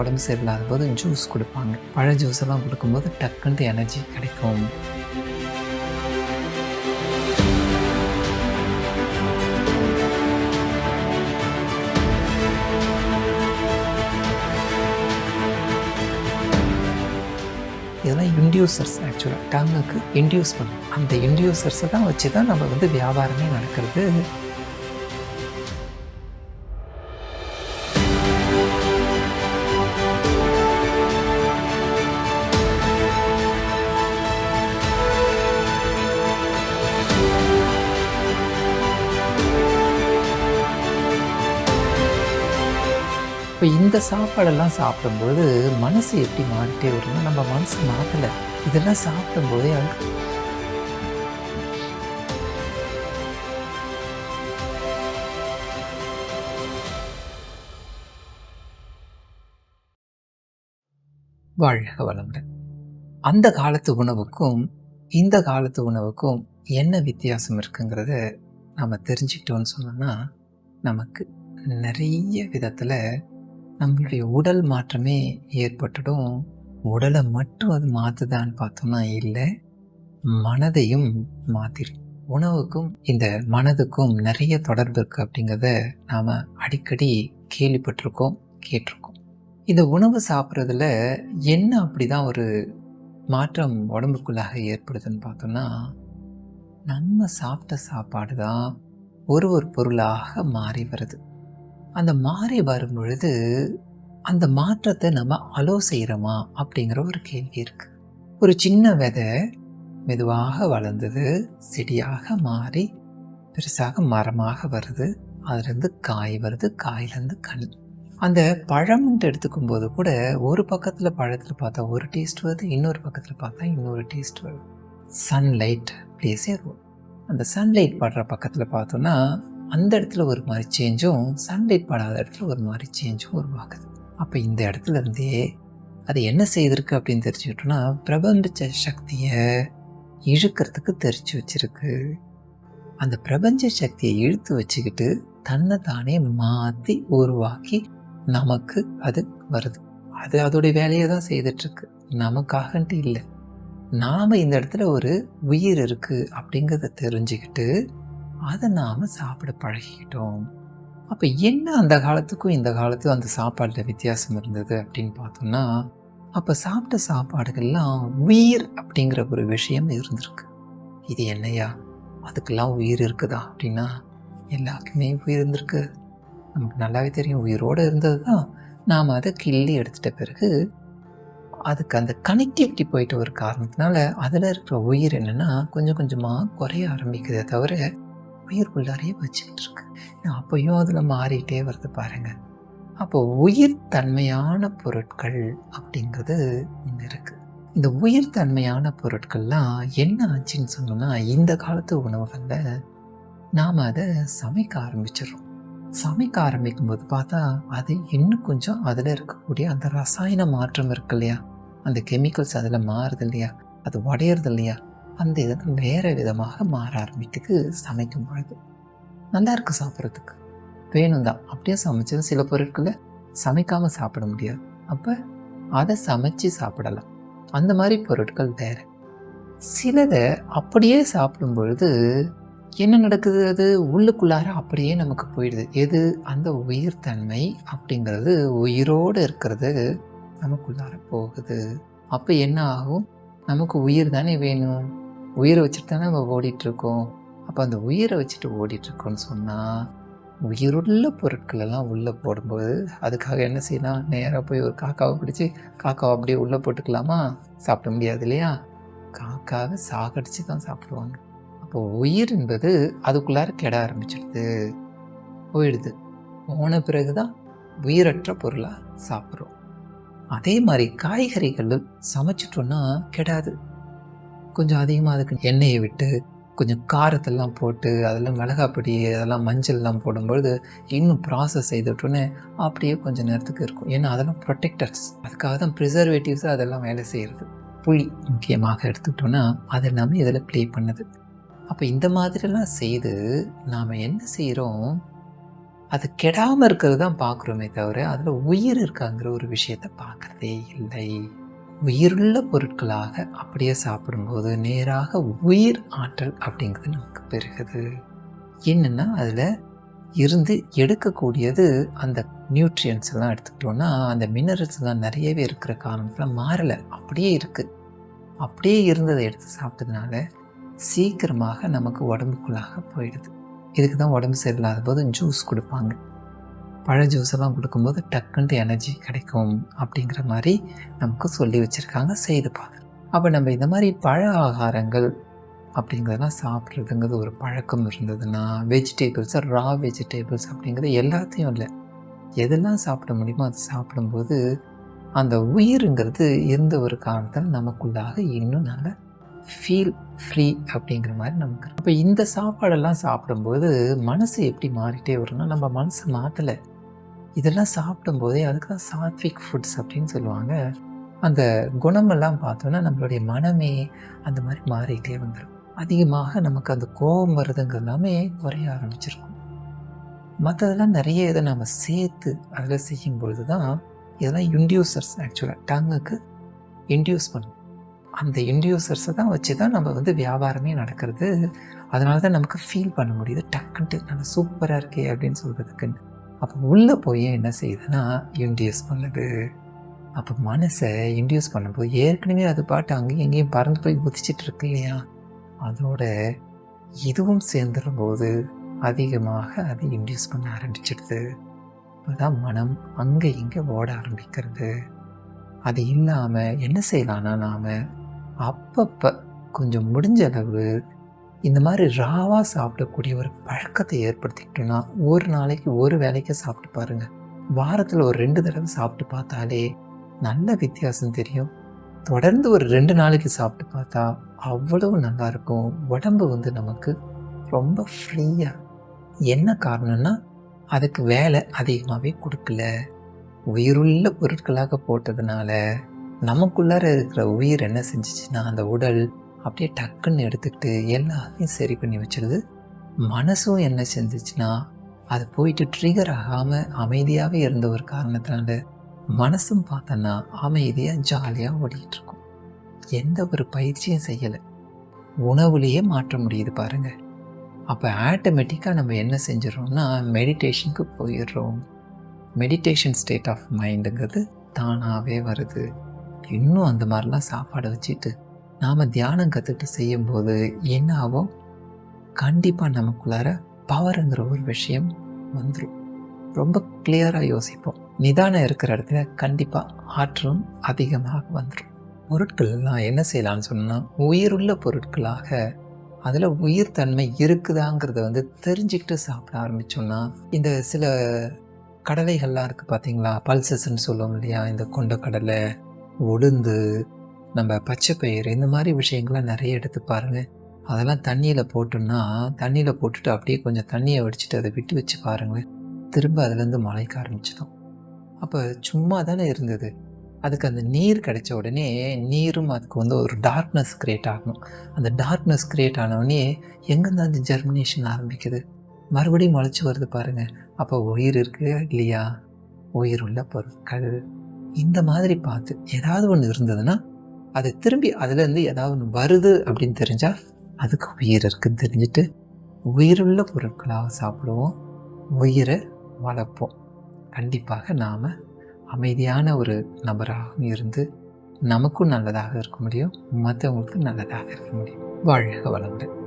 உடம்பு சரியில்லாத போது ஜூஸ் கொடுப்பாங்க. பழ ஜூஸ் எல்லாம் கொடுக்கும்போது டக்குன்ட்டு எனர்ஜி கிடைக்கும். இதெல்லாம் இன்டியூசர்ஸ் ஆக்சுவலாக டங்குக்கு இன்டியூஸ் பண்ணும் அந்த இன்டியூசர்ஸை தான் வச்சு தான் நம்ம வந்து வியாபாரமே நடக்கிறது. இந்த சாப்பாடெல்லாம் சாப்பிடும்போது மனசு எப்படி மாறிட்டே வரும்னா நம்ம மனசு மாற்றலை இதெல்லாம் சாப்பிடும்போதே அது வாழ்க வளமுடன். அந்த காலத்து உணவுக்கும் இந்த காலத்து உணவுக்கும் என்ன வித்தியாசம் இருக்குங்கிறத நாம் தெரிஞ்சுக்கிட்டோம்னு சொன்னோன்னா நமக்கு நிறைய விதத்தில் நம்மளுடைய உடல் மாற்றமே ஏற்பட்டுடும். உடலை மட்டும் அது மாற்றுதான்னு பார்த்தோம்னா இல்லை. மனதையும் மாற்றிடும் உணவுக்கும் இந்த மனதுக்கும் நிறைய தொடர்பு இருக்குது அப்படிங்கிறத நாம் அடிக்கடி கேள்விப்பட்டிருக்கோம் கேட்டிருக்கோம். இந்த உணவு சாப்பிட்றதுல என்ன அப்படி தான் ஒரு மாற்றம் உடம்புக்குள்ளாக ஏற்படுதுன்னு பார்த்தோம்னா நம்ம சாப்பிட்ட சாப்பாடு தான் ஒரு ஒரு பொருளாக மாறி வருது. அந்த மாறி வரும் பொழுது அந்த மாற்றத்தை நம்ம அலோ செய்கிறோமா அப்படிங்கிற ஒரு கேள்வி இருக்குது ஒரு சின்ன விதை மெதுவாக வளர்ந்தது செடியாக மாறி பெருசாக மரமாக வருது அதுலேருந்து காய் வருது காயிலேருந்து கனி அந்த பழம்ன்ட்டு எடுத்துக்கும் போது கூட ஒரு பக்கத்தில் பழத்தில் பார்த்தா ஒரு டேஸ்ட் வருது இன்னொரு பக்கத்தில் பார்த்தா இன்னொரு டேஸ்ட் வருது. சன்லைட் பிளேஸே ரோல் அந்த சன்லைட் படுற பக்கத்தில் பார்த்தோன்னா அந்த இடத்துல ஒரு மாதிரி சேஞ்சும் சன்லைட் படாத இடத்துல ஒரு மாதிரி சேஞ்சும் உருவாகுது. அப்போ இந்த இடத்துல இருந்தே அது என்ன செய்திருக்கு அப்படின்னு தெரிஞ்சுக்கிட்டோம்னா பிரபஞ்ச சக்தியை இழுக்கிறதுக்கு தெரிச்சு வச்சிருக்கு. அந்த பிரபஞ்ச சக்தியை இழுத்து வச்சுக்கிட்டு தன்னை தானே மாற்றி உருவாக்கி நமக்கு அது வருது. அது அதோடைய வேலையை தான் செய்துட்ருக்கு நமக்காகன்ட்டு இல்லை. நாம் இந்த இடத்துல ஒரு உயிர் இருக்குது அப்படிங்கிறத தெரிஞ்சுக்கிட்டு அதை நாம் சாப்பிட பழகிக்கிட்டோம். அப்போ என்ன அந்த காலத்துக்கும் இந்த காலத்துக்கும் அந்த சாப்பாட்டில் வித்தியாசம் இருந்தது அப்படின்னு பார்த்தோம்னா அப்போ சாப்பிட்ட சாப்பாடுகள்லாம் உயிர் அப்படிங்கிற ஒரு விஷயம் இருந்திருக்கு. இது என்னையா? அதுக்கெல்லாம் உயிர் இருக்குதா அப்படின்னா எல்லாருக்குமே உயிர் இருந்திருக்கு. நமக்கு நல்லாவே தெரியும் உயிரோடு இருந்தது தான் நாம் அதை கிள்ளி எடுத்துட்ட பிறகு அதுக்கு அந்த கனெக்டிவிட்டி போயிட்ட ஒரு காரணத்தினால அதில் இருக்கிற உயிர் என்னென்னா கொஞ்சம் கொஞ்சமாக குறைய ஆரம்பிக்குதே தவிர உயிர் உள்ளாரையே வச்சுக்கிட்டு இருக்கு அப்பையும் அதில் மாறிட்டே வருது பாருங்க. அப்போ உயிர் தன்மையான பொருட்கள் அப்படிங்கிறது இங்கே இருக்குது இந்த உயிர் தன்மையான பொருட்கள்லாம் என்ன ஆச்சுன்னு சொன்னோம்னா இந்த காலத்து உணவுகளில் நாம் அதை சமைக்க ஆரம்பிச்சிடுறோம். சமைக்க ஆரம்பிக்கும் போது பார்த்தா அது இன்னும் கொஞ்சம் அதில் இருக்கக்கூடிய அந்த ரசாயன மாற்றம் இருக்கு இல்லையா? அந்த கெமிக்கல்ஸ் அதில் மாறுது இல்லையா? அது உடையிறது இல்லையா? அந்த இதை வேறு விதமாக மாற ஆரம்பிக்குது சமைக்கும் பொழுது. நல்லா இருக்குது சாப்பிட்றதுக்கு. வேணும் தான். அப்படியே சமைச்சது சில பொருட்களை சமைக்காமல் சாப்பிட முடியாது. அப்போ அதை சமைச்சு சாப்பிடலாம். அந்த மாதிரி பொருட்கள் வேறு. சிலதை அப்படியே சாப்பிடும் பொழுது என்ன நடக்குது? அது உள்ளுக்குள்ளார அப்படியே நமக்கு போயிடுது. எது? அந்த உயிர் தன்மை அப்படிங்கிறது உயிரோடு இருக்கிறது நமக்குள்ளார போகுது. அப்போ என்ன ஆகும்? நமக்கு உயிர் தானே வேணும். உயிரை வச்சுட்டு தானே நம்ம ஓடிட்டுருக்கோம். அப்போ அந்த உயிரை வச்சுட்டு ஓடிட்டுருக்கோன்னு சொன்னால் உயிருள்ள பொருட்கள் எல்லாம் உள்ளே போடும்போது அதுக்காக என்ன செய்யலாம்? நேராக போய் ஒரு காக்காவை பிடிச்சி காக்காவை அப்படியே உள்ளே போட்டுக்கலாமா? சாப்பிட முடியாது இல்லையா? காக்காவை சாகடிச்சு தான் சாப்பிடுவாங்க. அப்போ உயிர் என்பது அதுக்குள்ளார கெட ஆரம்பிச்சிடுது. போயிடுது. போன பிறகு தான் உயிரற்ற பொருளாக சாப்பிட்றோம். அதே மாதிரி காய்கறிகள் சமைச்சிட்டோன்னா கெடாது. கொஞ்சம் அதிகமாக அதுக்கு எண்ணெயை விட்டு கொஞ்சம் காரத்தெல்லாம் போட்டு அதெல்லாம் மிளகாப்பொடி அதெல்லாம் மஞ்சள்லாம் போடும்பொழுது இன்னும் ப்ராசஸ் செய்துட்டோன்னே அப்படியே கொஞ்சம் நேரத்துக்கு இருக்கும். ஏன்னா அதெல்லாம் ப்ரொடெக்டர்ஸ் அதுக்காக தான் ப்ரிசர்வேட்டிவ்ஸாக அதெல்லாம் வேலை செய்கிறது புளி முக்கியமாக எடுத்துக்கிட்டோன்னா அது எல்லாமே இதில் ப்ளே பண்ணுது. அப்போ இந்த மாதிரிலாம் செய்து நாம் என்ன செய்கிறோம் அது கெடாமல் இருக்கிறது தான் பார்க்குறோமே தவிர அதில் உயிர் இருக்காங்கிற ஒரு விஷயத்தை பார்க்குறதே இல்லை. உயிருள்ள பொருட்களாக அப்படியே சாப்பிடும்போது நேராக உயிர் ஆற்றல் அப்படிங்கிறது நமக்கு பெருகுது. என்னென்னா அதில் இருந்து எடுக்கக்கூடியது அந்த நியூட்ரியன்ஸ் எல்லாம் எடுத்துக்கிட்டோம்னா அந்த மினரல்ஸ் எல்லாம் நிறையவே இருக்கிற காரணத்தில் மாறலை. அப்படியே இருக்குது அப்படியே இருந்ததை எடுத்து சாப்பிட்டதுனால சீக்கிரமாக நமக்கு உடம்புக்குள்ளாக போயிடுது. இதுக்கு தான் உடம்பு சரியில்லாத போது ஜூஸ் கொடுப்பாங்க. பழ ஜூஸ் எல்லாம் கொடுக்கும்போது டக்குன்ட்டு எனர்ஜி கிடைக்கும் அப்படிங்கிற மாதிரி நமக்கு சொல்லி வச்சுருக்காங்க செய்து பார்க்க அப்போ நம்ம இந்த மாதிரி பழ ஆகாரங்கள் அப்படிங்கிறதெல்லாம் சாப்பிட்றதுங்கிறது ஒரு பழக்கம் இருந்ததுன்னா வெஜிடேபிள்ஸ் ரா வெஜிடேபிள்ஸ் அப்படிங்கிறது எல்லாத்தையும் இல்லை. எதெல்லாம் சாப்பிட முடியுமோ அதை சாப்பிடும்போது அந்த உயிருங்கிறது இருந்த ஒரு காரணத்தில் நமக்குள்ளாக இன்னும் நல்லா ஃபீல் ஃப்ரீ அப்படிங்கிற மாதிரி நமக்கு அப்போ இந்த சாப்பாடெல்லாம் சாப்பிடும்போது மனசு எப்படி மாறிட்டே வரும்னா நம்ம மனசு மாற்றலை இதெல்லாம் சாப்பிடும்போதே அதுக்கு தான் சாத்விக் ஃபுட்ஸ் அப்படின்னு சொல்லுவாங்க. அந்த குணமெல்லாம் பார்த்தோன்னா நம்மளுடைய மனமே அந்த மாதிரி மாறிக்கிட்டே வந்துடும் அதிகமாக நமக்கு அந்த கோபம் வருதுங்க எல்லாமே குறைய ஆரம்பிச்சிருக்கும். மற்றதெல்லாம் நிறைய இதை நம்ம சேர்த்து அதில் செய்யும் பொழுது தான் இதெல்லாம் இன்டியூசர்ஸ் ஆக்சுவலாக டங்குக்கு இன்டியூஸ் பண்ணும். அந்த இன்டியூசர்ஸை தான் வச்சு தான் நம்ம வந்து வியாபாரமே நடக்கிறது. அதனால தான் நமக்கு ஃபீல் பண்ண முடியுது. டக்குன்ட்டு நல்லா சூப்பராக இருக்கே அப்படின்னு சொல்கிறதுக்குன்னு அப்போ உள்ளே போய் என்ன செய்யுதுன்னா இன்டியூஸ் பண்ணுது. அப்போ மனசை இன்டியூஸ் பண்ணும்போது ஏற்கனவே அது பாட்டு அங்கேயும் எங்கேயும் பறந்து போய் குதிச்சிட்டு இருக்கு இல்லையா? அதோட இதுவும் சேர்ந்துடும்போது அதிகமாக அது இன்டியூஸ் பண்ண ஆரம்பிச்சிடுது. அப்போதான் மனம் அங்கே இங்கே ஓட ஆரம்பிக்கிறது. அது இல்லாமல் என்ன செய்யலான்னா நாம் அப்பப்போ கொஞ்சம் முடிஞ்ச அளவு இந்த மாதிரி ராவாக சாப்பிடக்கூடிய ஒரு பழக்கத்தை ஏற்படுத்திக்கிட்டோன்னா ஒரு நாளைக்கு ஒரு வேலைக்கு சாப்பிட்டு பாருங்கள் வாரத்தில் ஒரு ரெண்டு தடவை சாப்பிட்டு பார்த்தாலே நல்ல வித்தியாசம் தெரியும். தொடர்ந்து ஒரு ரெண்டு நாளைக்கு சாப்பிட்டு பார்த்தா அவ்வளவு நல்லாயிருக்கும் உடம்பு வந்து நமக்கு ரொம்ப ஃப்ரீயாக என்ன காரணம்னா அதுக்கு வேலை அதிகமாகவே கொடுக்கல. உயிருள்ள பொருட்களாக போட்டதுனால நமக்குள்ளார இருக்கிற உயிர் என்ன செஞ்சிச்சுன்னா அந்த உடல் அப்படியே டக்குன்னு எடுத்துக்கிட்டு எல்லாத்தையும் சரி பண்ணி வச்சிருது. மனசும் என்ன செஞ்சிச்சுன்னா அது போயிட்டு ட்ரிகர் ஆகாமல் அமைதியாகவே இருந்த ஒரு காரணத்தினால மனசும் பார்த்தோன்னா அமைதியாக ஜாலியாக ஓடிட்டுருக்கும் எந்த ஒரு பயிற்சியும் செய்யலை. உணவுலேயே மாற்ற முடியுது பாருங்கள் அப்போ ஆட்டோமேட்டிக்காக நம்ம என்ன செஞ்சிடறோம்னா மெடிடேஷனுக்கு போயிடுறோம். மெடிடேஷன் ஸ்டேட் ஆஃப் மைண்டுங்கிறது தானாகவே வருது. இன்னும் அந்த மாதிரிலாம் சாப்பாடை வச்சுட்டு நாம் தியானம் கற்றுக்கிட்டு செய்யும்போது என்ன ஆகும்? கண்டிப்பாக நமக்குள்ளார பவருங்கிற ஒரு விஷயம் வந்துடும் ரொம்ப கிளியராக யோசிப்போம். நிதானம் இருக்கிற இடத்துல கண்டிப்பாக ஆற்றலும் அதிகமாக வந்துடும் பொருட்கள் எல்லாம் என்ன செய்யலாம்னு சொன்னால் உயிருள்ள பொருட்களாக அதில் உயிர் தன்மை இருக்குதாங்கிறத வந்து தெரிஞ்சுக்கிட்டு சாப்பிட ஆரம்பித்தோம்னா இந்த சில கடலைகள்லாம் இருக்குது பார்த்தீங்களா பல்சஸ்ன்னு சொல்லுவோம் இல்லையா? இந்த கொண்டக்கடலை உளுந்து நம்ம பச்சை பயிறு இந்த மாதிரி விஷயங்கள்லாம் நிறைய எடுத்து பாருங்கள் அதெல்லாம் தண்ணியில் போட்டோம்னா தண்ணியில் போட்டுட்டு அப்படியே கொஞ்சம் தண்ணியை வடிச்சிட்டு அதை விட்டு வச்சு பாருங்களேன். திரும்ப அதுலேருந்து முளைக்க ஆரம்பிச்சிடும். அப்போ சும்மா தானே இருந்தது. அதுக்கு அந்த நீர் கிடைச்ச உடனே நீரும் அதுக்கு வந்து ஒரு டார்க்னஸ் க்ரியேட் ஆகணும் அந்த டார்க்னஸ் க்ரியேட் ஆனவுடனே எங்கேருந்து அந்த ஜெர்மினேஷன் ஆரம்பிக்குது? மறுபடியும் முளைச்சி வருது பாருங்கள் அப்போ உயிர் இருக்குது இல்லையா? உயிர் உள்ள பொருட்கள். இந்த மாதிரி பார்த்து ஏதாவது ஒன்று இருந்ததுன்னா அது திரும்பி அதுலேருந்து ஏதாவது ஒன்று வருது அப்படின்னு தெரிஞ்சால் அதுக்கு உயிர் இருக்குன்னு தெரிஞ்சுட்டு உயிருள்ள பொருட்களாக சாப்பிடுவோம். உயிரை வளர்ப்போம். கண்டிப்பாக நாம் அமைதியான ஒரு நபராகவும் இருந்து நமக்கும் நல்லதாக இருக்க முடியும் மற்றவங்களுக்கும் நல்லதாக இருக்க முடியும். வாழ்க வளங்கள்